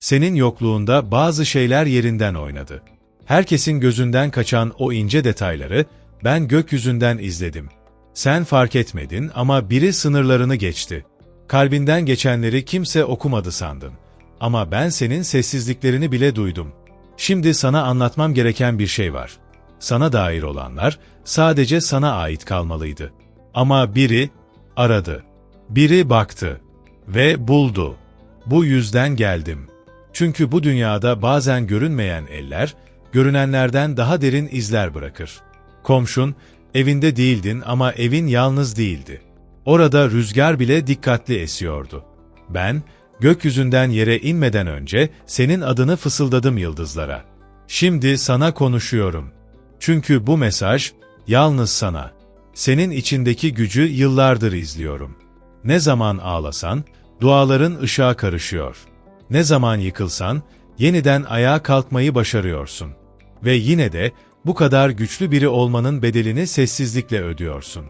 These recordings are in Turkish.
Senin yokluğunda bazı şeyler yerinden oynadı. Herkesin gözünden kaçan o ince detayları ben gökyüzünden izledim. Sen fark etmedin ama biri sınırlarını geçti. Kalbinden geçenleri kimse okumadı sandın. Ama ben senin sessizliklerini bile duydum. Şimdi sana anlatmam gereken bir şey var. Sana dair olanlar sadece sana ait kalmalıydı. Ama biri aradı. Biri baktı ve buldu. Bu yüzden geldim. Çünkü bu dünyada bazen görünmeyen eller, görünenlerden daha derin izler bırakır. Komşun, evinde değildin ama evin yalnız değildi. Orada rüzgar bile dikkatli esiyordu. Ben, gökyüzünden yere inmeden önce senin adını fısıldadım yıldızlara. Şimdi sana konuşuyorum. Çünkü bu mesaj, yalnız sana. Senin içindeki gücü yıllardır izliyorum. Ne zaman ağlasan, duaların ışığa karışıyor. Ne zaman yıkılsan, yeniden ayağa kalkmayı başarıyorsun. Ve yine de bu kadar güçlü biri olmanın bedelini sessizlikle ödüyorsun.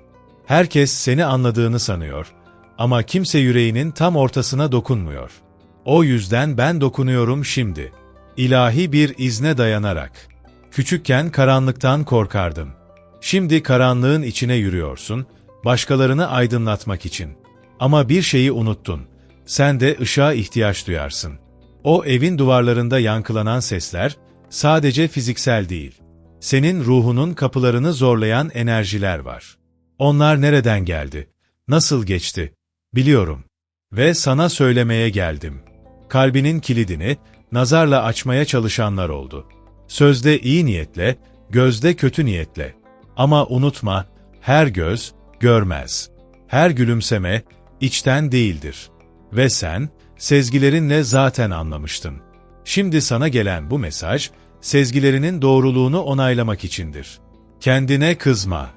Herkes seni anladığını sanıyor ama kimse yüreğinin tam ortasına dokunmuyor. O yüzden ben dokunuyorum şimdi. İlahi bir izne dayanarak. Küçükken karanlıktan korkardın. Şimdi karanlığın içine yürüyorsun, başkalarını aydınlatmak için. Ama bir şeyi unuttun. Sen de ışığa ihtiyaç duyarsın. O evin duvarlarında yankılanan sesler sadece fiziksel değil. Senin ruhunun kapılarını zorlayan enerjiler var. Onlar nereden geldi? Nasıl geçti? Biliyorum. Ve sana söylemeye geldim. Kalbinin kilidini nazarla açmaya çalışanlar oldu. Sözde iyi niyetle, gözde kötü niyetle. Ama unutma, her göz görmez. Her gülümseme içten değildir. Ve sen sezgilerinle zaten anlamıştın. Şimdi sana gelen bu mesaj sezgilerinin doğruluğunu onaylamak içindir. Kendine kızma.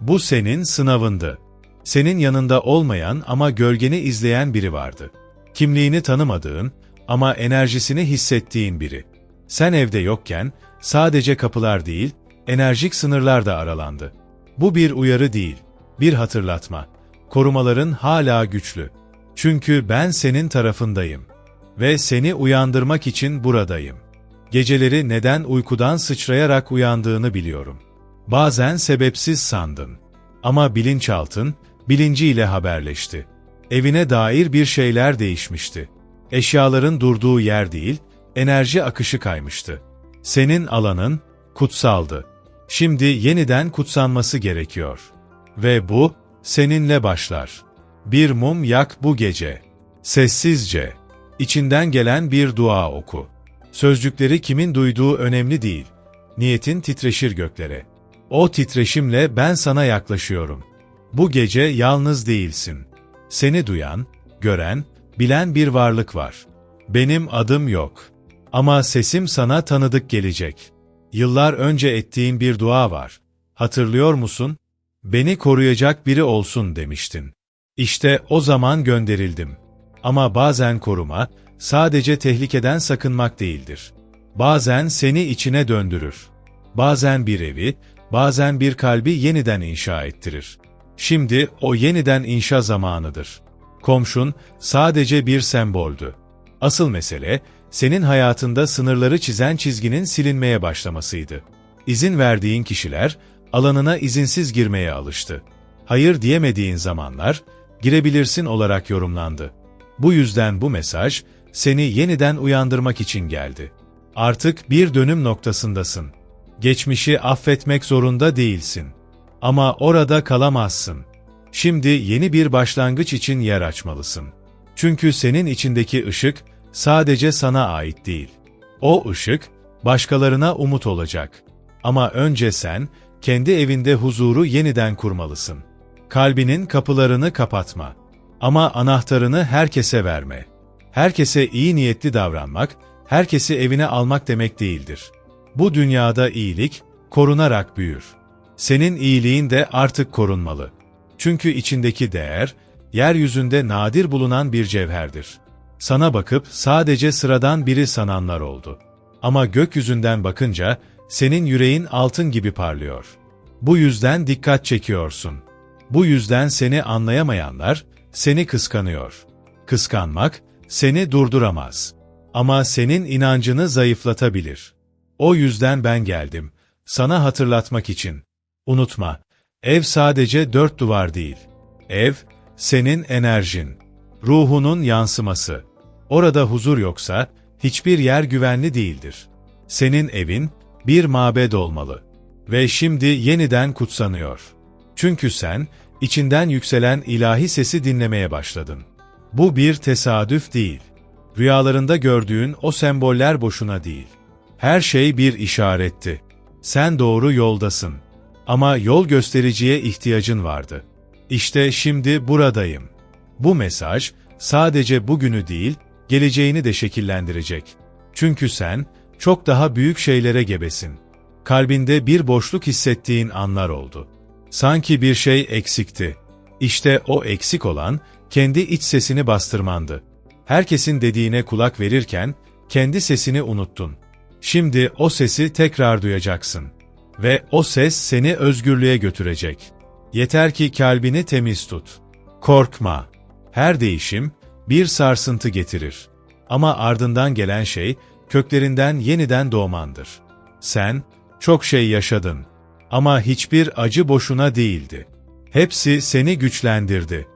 Bu senin sınavındı. Senin yanında olmayan ama gölgeni izleyen biri vardı. Kimliğini tanımadığın ama enerjisini hissettiğin biri. Sen evde yokken sadece kapılar değil, enerjik sınırlar da aralandı. Bu bir uyarı değil, bir hatırlatma. Korumaların hala güçlü. Çünkü ben senin tarafındayım ve seni uyandırmak için buradayım. Geceleri neden uykudan sıçrayarak uyandığını biliyorum. Bazen sebepsiz sandın. Ama bilinçaltın, bilinciyle haberleşti. Evine dair bir şeyler değişmişti. Eşyaların durduğu yer değil, enerji akışı kaymıştı. Senin alanın kutsaldı. Şimdi yeniden kutsanması gerekiyor. Ve bu seninle başlar. Bir mum yak bu gece. Sessizce. İçinden gelen bir dua oku. Sözcükleri kimin duyduğu önemli değil. Niyetin titreşir göklere. O titreşimle ben sana yaklaşıyorum. Bu gece yalnız değilsin. Seni duyan, gören, bilen bir varlık var. Benim adım yok. Ama sesim sana tanıdık gelecek. Yıllar önce ettiğin bir dua var. Hatırlıyor musun? Beni koruyacak biri olsun demiştin. İşte o zaman gönderildim. Ama bazen koruma, sadece tehlikeden sakınmak değildir. Bazen seni içine döndürür. Bazen bir evi, bazen bir kalbi yeniden inşa ettirir. Şimdi o yeniden inşa zamanıdır. Komşun sadece bir semboldü. Asıl mesele, senin hayatında sınırları çizen çizginin silinmeye başlamasıydı. İzin verdiğin kişiler, alanına izinsiz girmeye alıştı. Hayır diyemediğin zamanlar, girebilirsin olarak yorumlandı. Bu yüzden bu mesaj, seni yeniden uyandırmak için geldi. Artık bir dönüm noktasındasın. Geçmişi affetmek zorunda değilsin. Ama orada kalamazsın. Şimdi yeni bir başlangıç için yer açmalısın. Çünkü senin içindeki ışık sadece sana ait değil. O ışık başkalarına umut olacak. Ama önce sen kendi evinde huzuru yeniden kurmalısın. Kalbinin kapılarını kapatma. Ama anahtarını herkese verme. Herkese iyi niyetli davranmak, herkesi evine almak demek değildir. Bu dünyada iyilik, korunarak büyür. Senin iyiliğin de artık korunmalı. Çünkü içindeki değer, yeryüzünde nadir bulunan bir cevherdir. Sana bakıp sadece sıradan biri sananlar oldu. Ama gökyüzünden bakınca, senin yüreğin altın gibi parlıyor. Bu yüzden dikkat çekiyorsun. Bu yüzden seni anlayamayanlar, seni kıskanıyor. Kıskanmak, seni durduramaz. Ama senin inancını zayıflatabilir. O yüzden ben geldim. Sana hatırlatmak için. Unutma, ev sadece dört duvar değil. Ev, senin enerjin, ruhunun yansıması. Orada huzur yoksa, hiçbir yer güvenli değildir. Senin evin, bir mabed olmalı. Ve şimdi yeniden kutsanıyor. Çünkü sen, içinden yükselen ilahi sesi dinlemeye başladın. Bu bir tesadüf değil. Rüyalarında gördüğün o semboller boşuna değil. Her şey bir işaretti. Sen doğru yoldasın. Ama yol göstericiye ihtiyacın vardı. İşte şimdi buradayım. Bu mesaj sadece bugünü değil, geleceğini de şekillendirecek. Çünkü sen çok daha büyük şeylere gebesin. Kalbinde bir boşluk hissettiğin anlar oldu. Sanki bir şey eksikti. İşte o eksik olan kendi iç sesini bastırmandı. Herkesin dediğine kulak verirken kendi sesini unuttun. Şimdi o sesi tekrar duyacaksın. Ve o ses seni özgürlüğe götürecek. Yeter ki kalbini temiz tut. Korkma. Her değişim bir sarsıntı getirir. Ama ardından gelen şey köklerinden yeniden doğmandır. Sen çok şey yaşadın ama hiçbir acı boşuna değildi. Hepsi seni güçlendirdi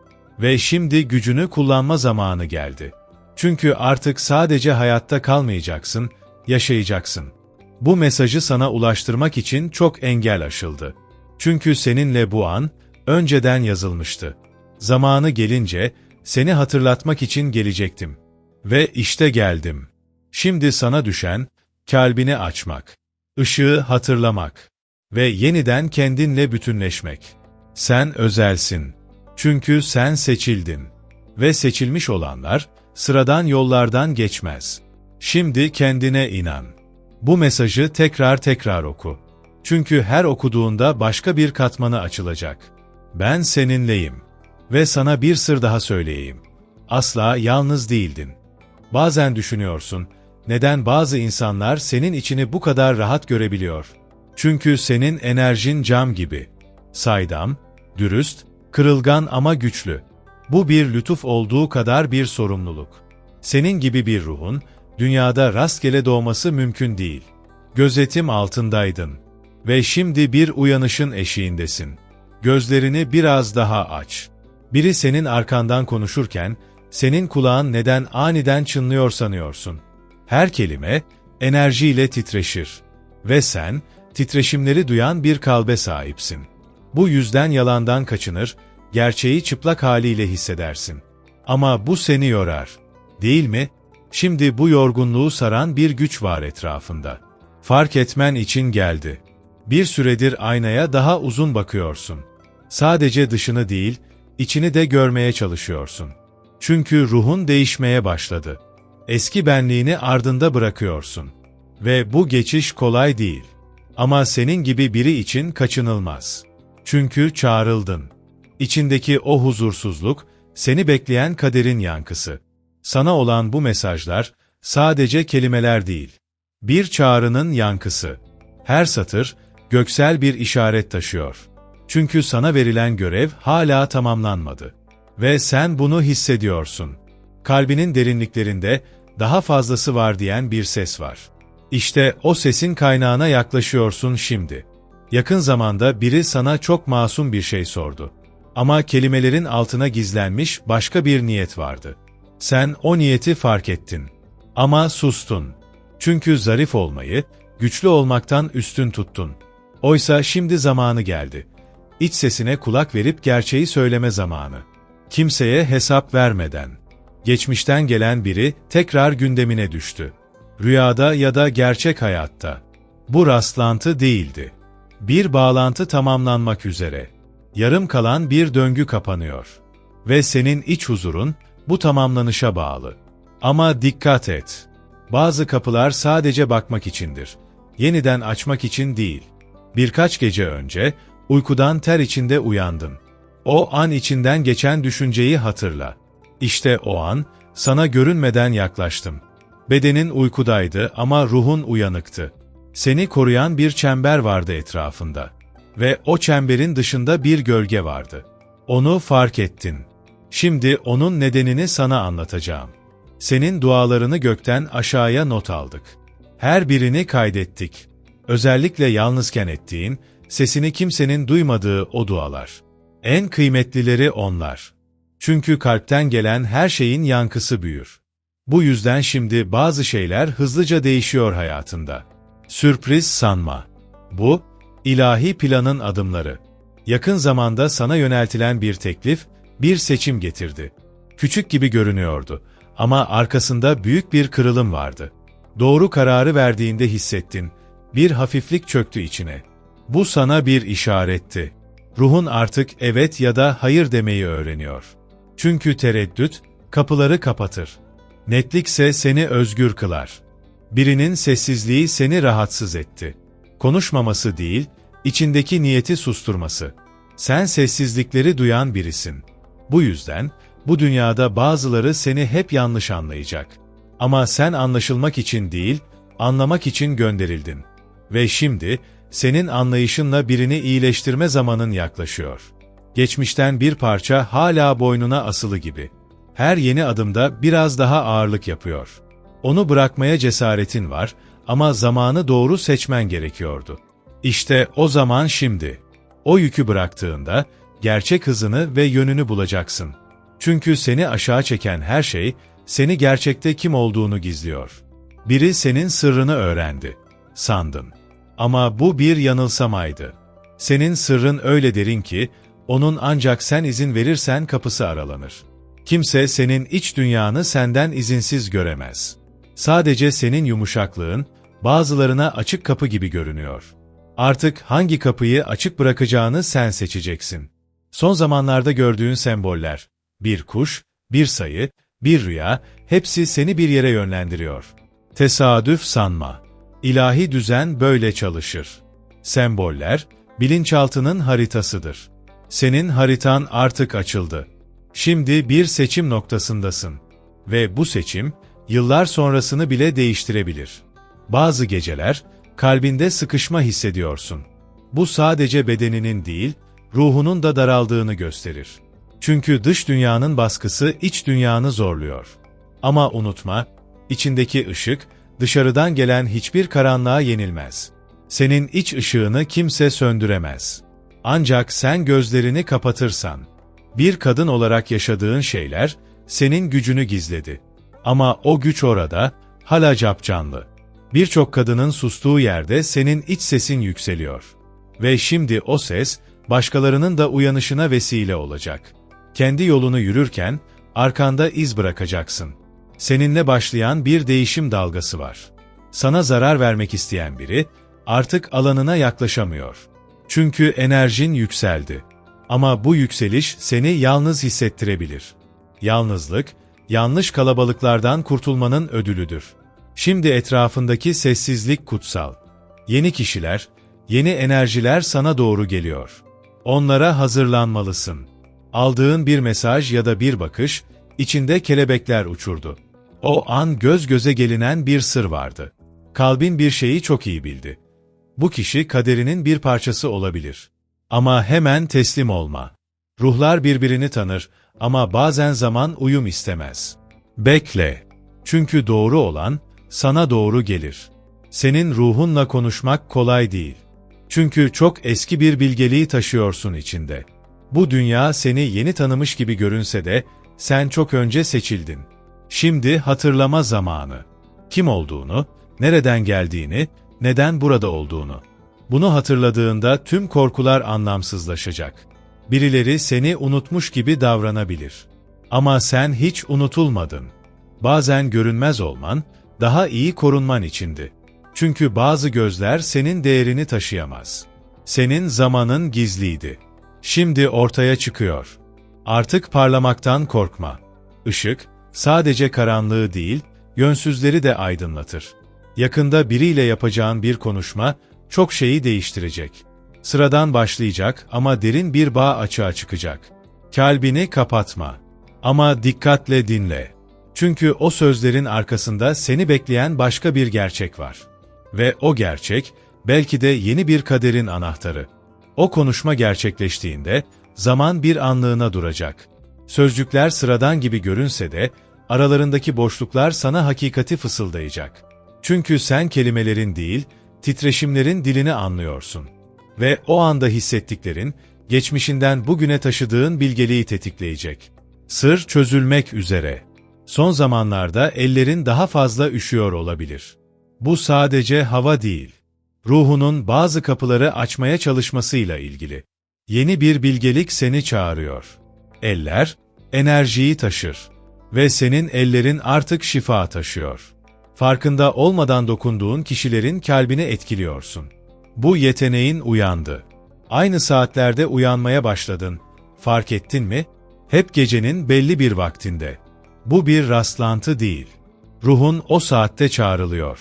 ve şimdi gücünü kullanma zamanı geldi. Çünkü artık sadece hayatta kalmayacaksın, yaşayacaksın. Bu mesajı sana ulaştırmak için çok engel aşıldı. Çünkü seninle bu an önceden yazılmıştı. Zamanı gelince seni hatırlatmak için gelecektim. Ve işte geldim. Şimdi sana düşen kalbini açmak, ışığı hatırlamak ve yeniden kendinle bütünleşmek. Sen özelsin. Çünkü sen seçildin. Ve seçilmiş olanlar sıradan yollardan geçmez. Şimdi kendine inan. Bu mesajı tekrar tekrar oku. Çünkü her okuduğunda başka bir katmanı açılacak. Ben seninleyim. Ve sana bir sır daha söyleyeyim. Asla yalnız değildin. Bazen düşünüyorsun, neden bazı insanlar senin içini bu kadar rahat görebiliyor? Çünkü senin enerjin cam gibi. Saydam, dürüst, kırılgan ama güçlü. Bu bir lütuf olduğu kadar bir sorumluluk. Senin gibi bir ruhun, dünyada rastgele doğması mümkün değil. Gözetim altındaydın. Ve şimdi bir uyanışın eşiğindesin. Gözlerini biraz daha aç. Biri senin arkandan konuşurken, senin kulağın neden aniden çınlıyor sanıyorsun. Her kelime, enerjiyle titreşir. Ve sen, titreşimleri duyan bir kalbe sahipsin. Bu yüzden yalandan kaçınır, gerçeği çıplak haliyle hissedersin. Ama bu seni yorar. Değil mi? Şimdi bu yorgunluğu saran bir güç var etrafında. Fark etmen için geldi. Bir süredir aynaya daha uzun bakıyorsun. Sadece dışını değil, içini de görmeye çalışıyorsun. Çünkü ruhun değişmeye başladı. Eski benliğini ardında bırakıyorsun. Ve bu geçiş kolay değil. Ama senin gibi biri için kaçınılmaz. Çünkü çağrıldın. İçindeki o huzursuzluk, seni bekleyen kaderin yankısı. Sana olan bu mesajlar, sadece kelimeler değil. Bir çağrının yankısı. Her satır, göksel bir işaret taşıyor. Çünkü sana verilen görev hala tamamlanmadı. Ve sen bunu hissediyorsun. Kalbinin derinliklerinde daha fazlası var diyen bir ses var. İşte o sesin kaynağına yaklaşıyorsun şimdi. Yakın zamanda biri sana çok masum bir şey sordu. Ama kelimelerin altına gizlenmiş başka bir niyet vardı. Sen o niyeti fark ettin. Ama sustun. Çünkü zarif olmayı, güçlü olmaktan üstün tuttun. Oysa şimdi zamanı geldi. İç sesine kulak verip gerçeği söyleme zamanı. Kimseye hesap vermeden. Geçmişten gelen biri tekrar gündemine düştü. Rüyada ya da gerçek hayatta. Bu rastlantı değildi. Bir bağlantı tamamlanmak üzere. Yarım kalan bir döngü kapanıyor. Ve senin iç huzurun bu tamamlanışa bağlı. Ama dikkat et. Bazı kapılar sadece bakmak içindir. Yeniden açmak için değil. Birkaç gece önce uykudan ter içinde uyandın. O an içinden geçen düşünceyi hatırla. İşte o an sana görünmeden yaklaştım. Bedenin uykudaydı ama ruhun uyanıktı. Seni koruyan bir çember vardı etrafında. Ve o çemberin dışında bir gölge vardı. Onu fark ettin. Şimdi onun nedenini sana anlatacağım. Senin dualarını gökten aşağıya not aldık. Her birini kaydettik. Özellikle yalnızken ettiğin, sesini kimsenin duymadığı o dualar. En kıymetlileri onlar. Çünkü kalpten gelen her şeyin yankısı büyür. Bu yüzden şimdi bazı şeyler hızlıca değişiyor hayatında. Sürpriz sanma. Bu, ilahi planın adımları. Yakın zamanda sana yöneltilen bir teklif, bir seçim getirdi. Küçük gibi görünüyordu ama arkasında büyük bir kırılım vardı. Doğru kararı verdiğinde hissettin, bir hafiflik çöktü içine. Bu sana bir işaretti. Ruhun artık evet ya da hayır demeyi öğreniyor. Çünkü tereddüt, kapıları kapatır. Netlikse seni özgür kılar. Birinin sessizliği seni rahatsız etti. Konuşmaması değil, içindeki niyeti susturması. Sen sessizlikleri duyan birisin. Bu yüzden, bu dünyada bazıları seni hep yanlış anlayacak. Ama sen anlaşılmak için değil, anlamak için gönderildin. Ve şimdi, senin anlayışınla birini iyileştirme zamanın yaklaşıyor. Geçmişten bir parça hala boynuna asılı gibi. Her yeni adımda biraz daha ağırlık yapıyor. Onu bırakmaya cesaretin var ama zamanı doğru seçmen gerekiyordu. İşte o zaman şimdi. O yükü bıraktığında gerçek hızını ve yönünü bulacaksın. Çünkü seni aşağı çeken her şey seni gerçekte kim olduğunu gizliyor. Biri senin sırrını öğrendi. Sandın. Ama bu bir yanılsamaydı. Senin sırrın öyle derin ki, onun ancak sen izin verirsen kapısı aralanır. Kimse senin iç dünyanı senden izinsiz göremez. Sadece senin yumuşaklığın, bazılarına açık kapı gibi görünüyor. Artık hangi kapıyı açık bırakacağını sen seçeceksin. Son zamanlarda gördüğün semboller, bir kuş, bir sayı, bir rüya, hepsi seni bir yere yönlendiriyor. Tesadüf sanma. İlahi düzen böyle çalışır. Semboller, bilinçaltının haritasıdır. Senin haritan artık açıldı. Şimdi bir seçim noktasındasın. Ve bu seçim, yıllar sonrasını bile değiştirebilir. Bazı geceler, kalbinde sıkışma hissediyorsun. Bu sadece bedeninin değil, ruhunun da daraldığını gösterir. Çünkü dış dünyanın baskısı iç dünyanı zorluyor. Ama unutma, içindeki ışık, dışarıdan gelen hiçbir karanlığa yenilmez. Senin iç ışığını kimse söndüremez. Ancak sen gözlerini kapatırsan, bir kadın olarak yaşadığın şeyler, senin gücünü gizledi. Ama o güç orada, hala capcanlı. Birçok kadının sustuğu yerde senin iç sesin yükseliyor. Ve şimdi o ses, başkalarının da uyanışına vesile olacak. Kendi yolunu yürürken, arkanda iz bırakacaksın. Seninle başlayan bir değişim dalgası var. Sana zarar vermek isteyen biri, artık alanına yaklaşamıyor. Çünkü enerjin yükseldi. Ama bu yükseliş seni yalnız hissettirebilir. Yalnızlık, yanlış kalabalıklardan kurtulmanın ödülüdür. Şimdi etrafındaki sessizlik kutsal. Yeni kişiler, yeni enerjiler sana doğru geliyor. Onlara hazırlanmalısın. Aldığın bir mesaj ya da bir bakış, içinde kelebekler uçurdu. O an göz göze gelinen bir sır vardı. Kalbin bir şeyi çok iyi bildi. Bu kişi kaderinin bir parçası olabilir. Ama hemen teslim olma. Ruhlar birbirini tanır ama bazen zaman uyum istemez. Bekle. Çünkü doğru olan sana doğru gelir. Senin ruhunla konuşmak kolay değil. Çünkü çok eski bir bilgeliği taşıyorsun içinde. Bu dünya seni yeni tanımış gibi görünse de sen çok önce seçildin. Şimdi hatırlama zamanı. Kim olduğunu, nereden geldiğini, neden burada olduğunu. Bunu hatırladığında tüm korkular anlamsızlaşacak. Birileri seni unutmuş gibi davranabilir. Ama sen hiç unutulmadın. Bazen görünmez olman, daha iyi korunman içindi. Çünkü bazı gözler senin değerini taşıyamaz. Senin zamanın gizliydi. Şimdi ortaya çıkıyor. Artık parlamaktan korkma. Işık, sadece karanlığı değil, yönsüzleri de aydınlatır. Yakında biriyle yapacağın bir konuşma, çok şeyi değiştirecek. Sıradan başlayacak ama derin bir bağ açığa çıkacak. Kalbini kapatma. Ama dikkatle dinle. Çünkü o sözlerin arkasında seni bekleyen başka bir gerçek var. Ve o gerçek, belki de yeni bir kaderin anahtarı. O konuşma gerçekleştiğinde, zaman bir anlığına duracak. Sözcükler sıradan gibi görünse de, aralarındaki boşluklar sana hakikati fısıldayacak. Çünkü sen kelimelerin değil, titreşimlerin dilini anlıyorsun. Ve o anda hissettiklerin, geçmişinden bugüne taşıdığın bilgeliği tetikleyecek. Sır çözülmek üzere. Son zamanlarda ellerin daha fazla üşüyor olabilir. Bu sadece hava değil. Ruhunun bazı kapıları açmaya çalışmasıyla ilgili. Yeni bir bilgelik seni çağırıyor. Eller, enerjiyi taşır. Ve senin ellerin artık şifa taşıyor. Farkında olmadan dokunduğun kişilerin kalbini etkiliyorsun. Bu yeteneğin uyandı. Aynı saatlerde uyanmaya başladın. Fark ettin mi? Hep gecenin belli bir vaktinde. Bu bir rastlantı değil. Ruhun o saatte çağrılıyor.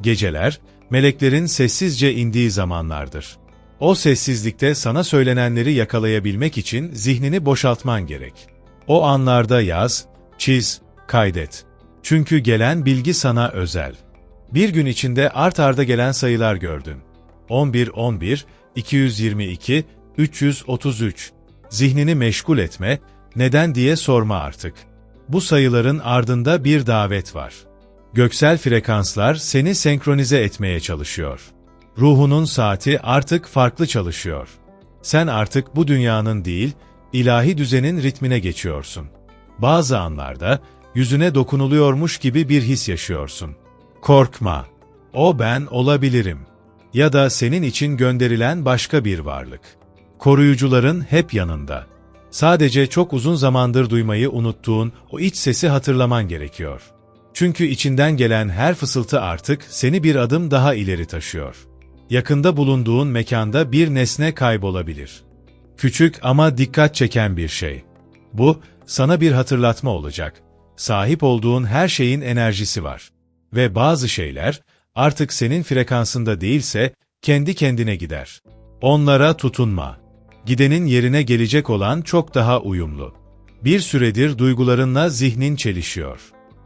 Geceler, meleklerin sessizce indiği zamanlardır. O sessizlikte sana söylenenleri yakalayabilmek için zihnini boşaltman gerek. O anlarda yaz, çiz, kaydet. Çünkü gelen bilgi sana özel. Bir gün içinde art arda gelen sayılar gördün. 11 11 222 333 Zihnini meşgul etme, neden diye sorma artık. Bu sayıların ardında bir davet var. Göksel frekanslar seni senkronize etmeye çalışıyor. Ruhunun saati artık farklı çalışıyor. Sen artık bu dünyanın değil, ilahi düzenin ritmine geçiyorsun. Bazı anlarda yüzüne dokunuluyormuş gibi bir his yaşıyorsun. Korkma. O ben olabilirim. Ya da senin için gönderilen başka bir varlık. Koruyucuların hep yanında. Sadece çok uzun zamandır duymayı unuttuğun o iç sesi hatırlaman gerekiyor. Çünkü içinden gelen her fısıltı artık seni bir adım daha ileri taşıyor. Yakında bulunduğun mekanda bir nesne kaybolabilir. Küçük ama dikkat çeken bir şey. Bu, sana bir hatırlatma olacak. Sahip olduğun her şeyin enerjisi var. Ve bazı şeyler, artık senin frekansında değilse, kendi kendine gider. Onlara tutunma. Gidenin yerine gelecek olan çok daha uyumlu. Bir süredir duygularınla zihnin çelişiyor.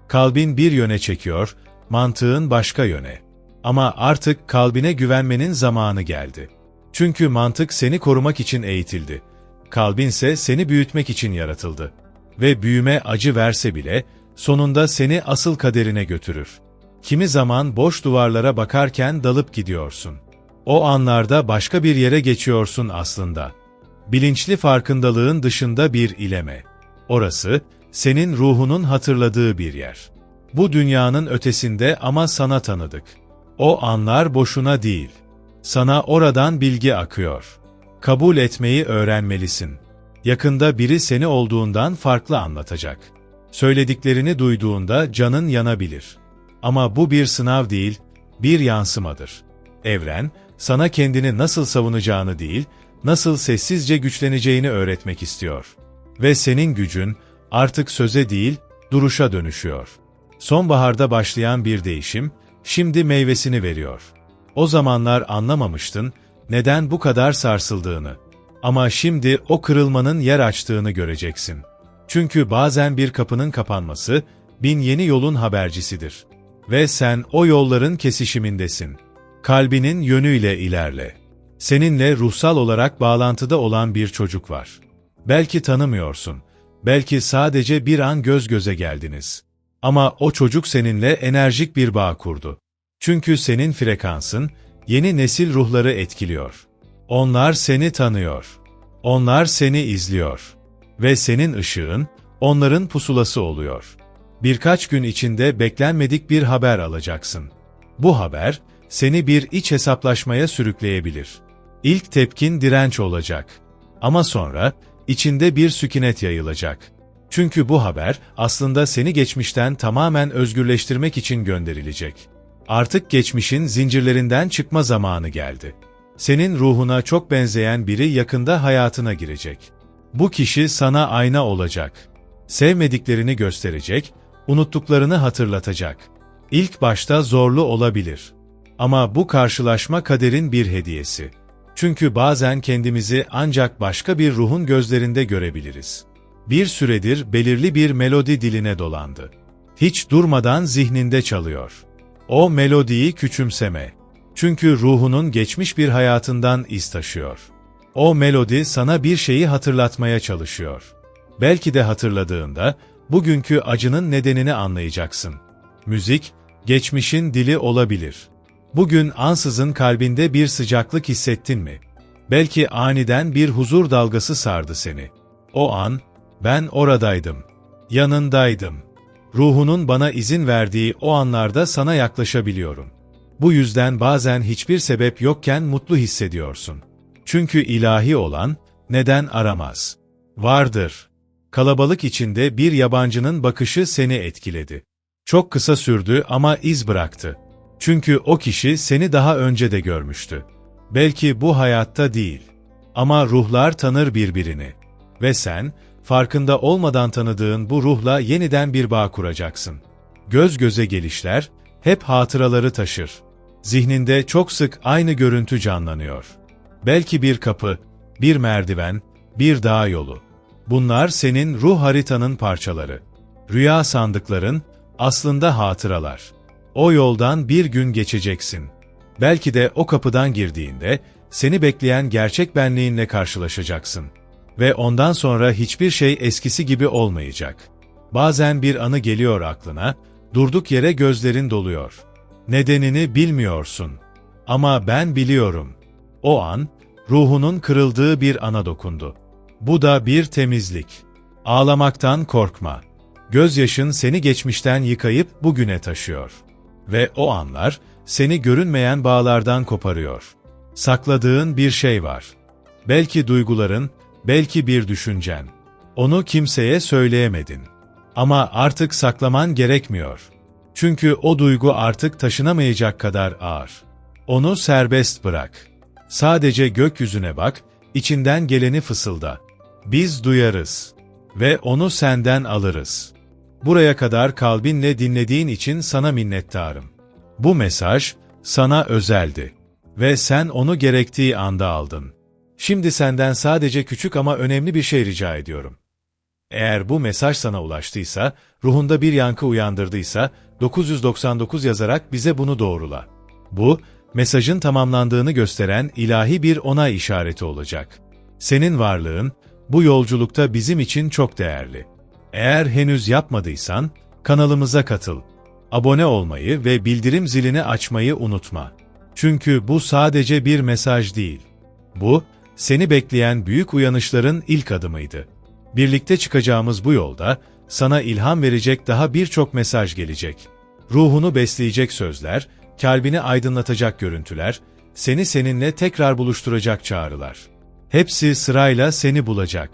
Kalbin bir yöne çekiyor, mantığın başka yöne. Ama artık kalbine güvenmenin zamanı geldi. Çünkü mantık seni korumak için eğitildi. Kalbinse seni büyütmek için yaratıldı. Ve büyüme acı verse bile, sonunda seni asıl kaderine götürür. Kimi zaman boş duvarlara bakarken dalıp gidiyorsun. O anlarda başka bir yere geçiyorsun aslında. Bilinçli farkındalığın dışında bir ileme. Orası, senin ruhunun hatırladığı bir yer. Bu dünyanın ötesinde ama sana tanıdık. O anlar boşuna değil. Sana oradan bilgi akıyor. Kabul etmeyi öğrenmelisin. Yakında biri seni olduğundan farklı anlatacak. Söylediklerini duyduğunda canın yanabilir. Ama bu bir sınav değil, bir yansımadır. Evren, sana kendini nasıl savunacağını değil, nasıl sessizce güçleneceğini öğretmek istiyor. Ve senin gücün artık söze değil, duruşa dönüşüyor. Sonbaharda başlayan bir değişim, şimdi meyvesini veriyor. O zamanlar anlamamıştın, neden bu kadar sarsıldığını. Ama şimdi o kırılmanın yer açtığını göreceksin. Çünkü bazen bir kapının kapanması, bin yeni yolun habercisidir. Ve sen o yolların kesişimindesin. Kalbinin yönüyle ilerle. Seninle ruhsal olarak bağlantıda olan bir çocuk var. Belki tanımıyorsun, belki sadece bir an göz göze geldiniz. Ama o çocuk seninle enerjik bir bağ kurdu. Çünkü senin frekansın, yeni nesil ruhları etkiliyor. Onlar seni tanıyor. Onlar seni izliyor. Ve senin ışığın, onların pusulası oluyor. Birkaç gün içinde beklenmedik bir haber alacaksın. Bu haber, seni bir iç hesaplaşmaya sürükleyebilir. İlk tepkin direnç olacak. Ama sonra, içinde bir sükunet yayılacak. Çünkü bu haber, aslında seni geçmişten tamamen özgürleştirmek için gönderilecek. Artık geçmişin zincirlerinden çıkma zamanı geldi. Senin ruhuna çok benzeyen biri yakında hayatına girecek. Bu kişi sana ayna olacak. Sevmediklerini gösterecek, unuttuklarını hatırlatacak. İlk başta zorlu olabilir. Ama bu karşılaşma kaderin bir hediyesi. Çünkü bazen kendimizi ancak başka bir ruhun gözlerinde görebiliriz. Bir süredir belirli bir melodi diline dolandı. Hiç durmadan zihninde çalıyor. O melodiyi küçümseme. Çünkü ruhunun geçmiş bir hayatından iz taşıyor. O melodi sana bir şeyi hatırlatmaya çalışıyor. Belki de hatırladığında, Bugünkü acının nedenini anlayacaksın. Müzik, geçmişin dili olabilir. Bugün ansızın kalbinde bir sıcaklık hissettin mi? Belki aniden bir huzur dalgası sardı seni. O an, ben oradaydım. Yanındaydım. Ruhunun bana izin verdiği o anlarda sana yaklaşabiliyorum. Bu yüzden bazen hiçbir sebep yokken mutlu hissediyorsun. Çünkü ilahi olan, neden aramaz? Vardır. Kalabalık içinde bir yabancının bakışı seni etkiledi. Çok kısa sürdü ama iz bıraktı. Çünkü o kişi seni daha önce de görmüştü. Belki bu hayatta değil. Ama ruhlar tanır birbirini. Ve sen, farkında olmadan tanıdığın bu ruhla yeniden bir bağ kuracaksın. Göz göze gelişler, hep hatıraları taşır. Zihninde çok sık aynı görüntü canlanıyor. Belki bir kapı, bir merdiven, bir dağ yolu. Bunlar senin ruh haritanın parçaları. Rüya sandıkların, aslında hatıralar. O yoldan bir gün geçeceksin. Belki de o kapıdan girdiğinde, seni bekleyen gerçek benliğinle karşılaşacaksın. Ve ondan sonra hiçbir şey eskisi gibi olmayacak. Bazen bir anı geliyor aklına, durduk yere gözlerin doluyor. Nedenini bilmiyorsun. Ama ben biliyorum. O an, ruhunun kırıldığı bir ana dokundu. Bu da bir temizlik. Ağlamaktan korkma. Gözyaşın seni geçmişten yıkayıp bugüne taşıyor. Ve o anlar, seni görünmeyen bağlardan koparıyor. Sakladığın bir şey var. Belki duyguların, belki bir düşüncen. Onu kimseye söyleyemedin. Ama artık saklaman gerekmiyor. Çünkü o duygu artık taşınamayacak kadar ağır. Onu serbest bırak. Sadece gökyüzüne bak, içinden geleni fısılda. Biz duyarız ve onu senden alırız. Buraya kadar kalbinle dinlediğin için sana minnettarım. Bu mesaj sana özeldi ve sen onu gerektiği anda aldın. Şimdi senden sadece küçük ama önemli bir şey rica ediyorum. Eğer bu mesaj sana ulaştıysa, ruhunda bir yankı uyandırdıysa, 999 yazarak bize bunu doğrula. Bu, mesajın tamamlandığını gösteren ilahi bir onay işareti olacak. Senin varlığın, bu yolculukta bizim için çok değerli. Eğer henüz yapmadıysan, kanalımıza katıl. Abone olmayı ve bildirim zilini açmayı unutma. Çünkü bu sadece bir mesaj değil. Bu, seni bekleyen büyük uyanışların ilk adımıydı. Birlikte çıkacağımız bu yolda, sana ilham verecek daha birçok mesaj gelecek. Ruhunu besleyecek sözler, kalbini aydınlatacak görüntüler, seni seninle tekrar buluşturacak çağrılar. Hepsi sırayla seni bulacak.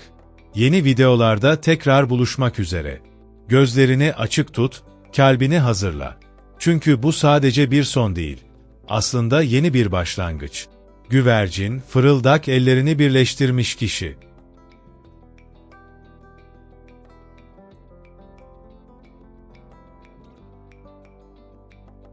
Yeni videolarda tekrar buluşmak üzere. Gözlerini açık tut, kalbini hazırla. Çünkü bu sadece bir son değil. Aslında yeni bir başlangıç. Güvercin, fırıldak ellerini birleştirmiş kişi.